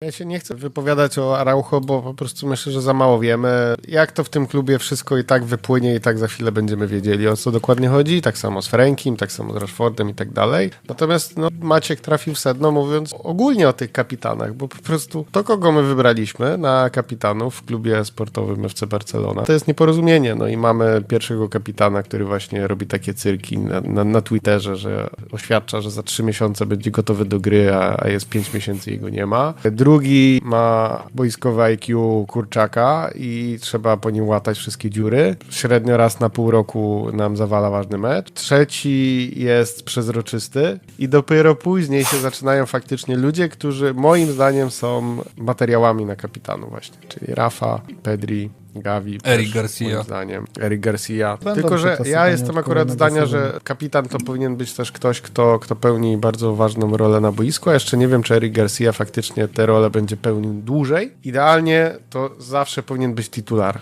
Ja się nie chcę wypowiadać o Araujo, bo po prostu myślę, że za mało wiemy. Jak to w tym klubie wszystko i tak wypłynie i tak za chwilę będziemy wiedzieli, o co dokładnie chodzi. Tak samo z Frankiem, tak samo z Rashfordem i tak dalej. Natomiast no, Maciek trafił w sedno mówiąc ogólnie o tych kapitanach, bo po prostu to, kogo my wybraliśmy na kapitanów w klubie sportowym FC Barcelona, to jest nieporozumienie. No i mamy pierwszego kapitana, który właśnie robi takie cyrki na, na, na Twitterze, że oświadcza, że za trzy miesiące będzie gotowy do gry, a, a jest pięć miesięcy i go nie ma. Ma boiskowe IQ kurczaka i trzeba po nim łatać wszystkie dziury. Średnio raz na pół roku nam zawala ważny mecz. Trzeci jest przezroczysty i dopiero później się zaczynają faktycznie ludzie, którzy moim zdaniem są materiałami na kapitanu właśnie, czyli Rafa, Pedri, Gavi, Eric też, Garcia. moim zdaniem. Eric Garcia. Będą Tylko, że ja jestem akurat zdania, że kapitan to powinien być też ktoś, kto, kto pełni bardzo ważną rolę na boisku. A jeszcze nie wiem, czy Eric Garcia faktycznie tę rolę będzie pełnił dłużej. Idealnie to zawsze powinien być titular.